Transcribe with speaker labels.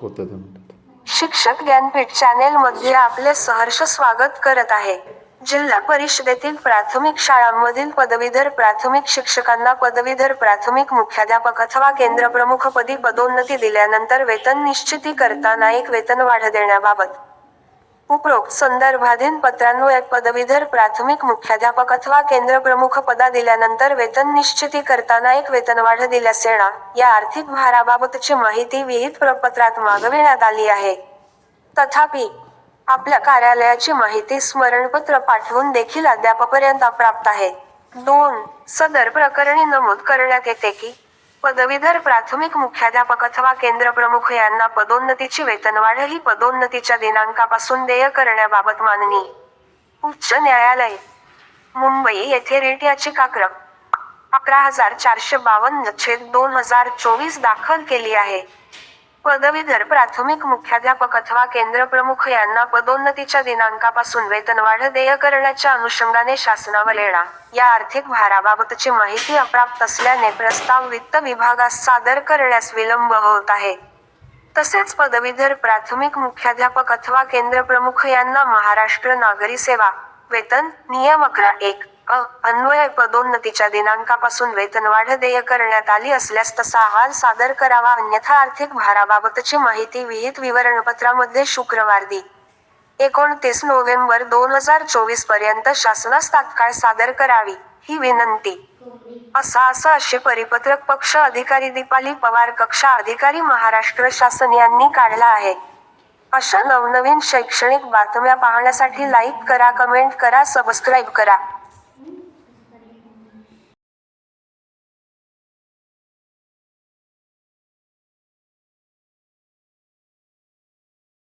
Speaker 1: होतं
Speaker 2: शिक्षक ज्ञानपीठ चॅनेलमध्ये आपले सहर्ष स्वागत करत आहे. जिल्हा परिषदेतील प्राथमिक शाळांमधील पदवीधर प्राथमिक शिक्षकांना पदवीधर प्राथमिक मुख्याध्यापक अथवा केंद्रप्रमुखपदी पदोन्नती दिल्यानंतर वेतन निश्चिती करताना एक वेतन वाढ देण्याबाबत उपरोक्त संदर्भाधीन पत्रान्वये पदवीधर प्राथमिक मुख्याध्यापक अथवा केंद्र प्रमुख पदा दिल्यानंतर वेतन निश्चिती करताना एक वेतनवाढ दिल्यास येणार. या आर्थिक भाराबाबतची माहिती विहित प्रपत्रात मागविण्यात आली आहे. तथापि आपल्या कार्यालयाची माहिती स्मरणपत्र पाठवून देखील अद्यापपर्यंत प्राप्त आहे. दोन सदर प्रकरणी नमूद करण्यात येते की पदवीधर प्राथमिक मुख्याध्यापक अथवा केंद्रप्रमुख यांना पदोन्नतीची वेतनवाढ ही पदोन्नतीच्या दिनांकापासून देय करण्याबाबत माननीय उच्च न्यायालय मुंबई येथे रेट याचिका क्रम अकरा हजार चारशे बावन्न छेद दोन हजार चोवीस दाखल केली आहे. पदवीधर प्राथमिक मुख्याध्यापक अथवा केंद्रप्रमुख यांना पदोन्नतीच्या दिनांकापासून वेतनवाढ देय करण्याच्या अनुषंगाने शासनावर येणार या आर्थिक भाराबाबतची माहिती अप्राप्त असल्याने प्रस्ताव वित्त विभागास सादर करण्यास विलंब होत आहे. तसेच पदवीधर प्राथमिक मुख्याध्यापक अथवा केंद्रप्रमुख यांना महाराष्ट्र नागरी सेवा वेतन नियम अकरा एक. अ अन्वय पदोन्नतीच्या दिनांकापासून वेतनवाढ देय करण्यात आली असल्यास तसा अहवाल सादर करावा. अन्यथा आर्थिक भाराबाबतची माहिती विहित विवरणपत्रामध्ये शुक्रवार दि. एकोणतीस नोव्हेंबर दोन हजार चोवीसपर्यंत शासनास तात्काळ सादर करावी ही विनंती. असा असं असे परिपत्रक पक्ष अधिकारी दीपाली पवार कक्षा अधिकारी महाराष्ट्र शासन यांनी काढला आहे. अशा नवनवीन शैक्षणिक बातम्या पाहण्यासाठी लाईक करा कमेंट करा सबस्क्राईब करा.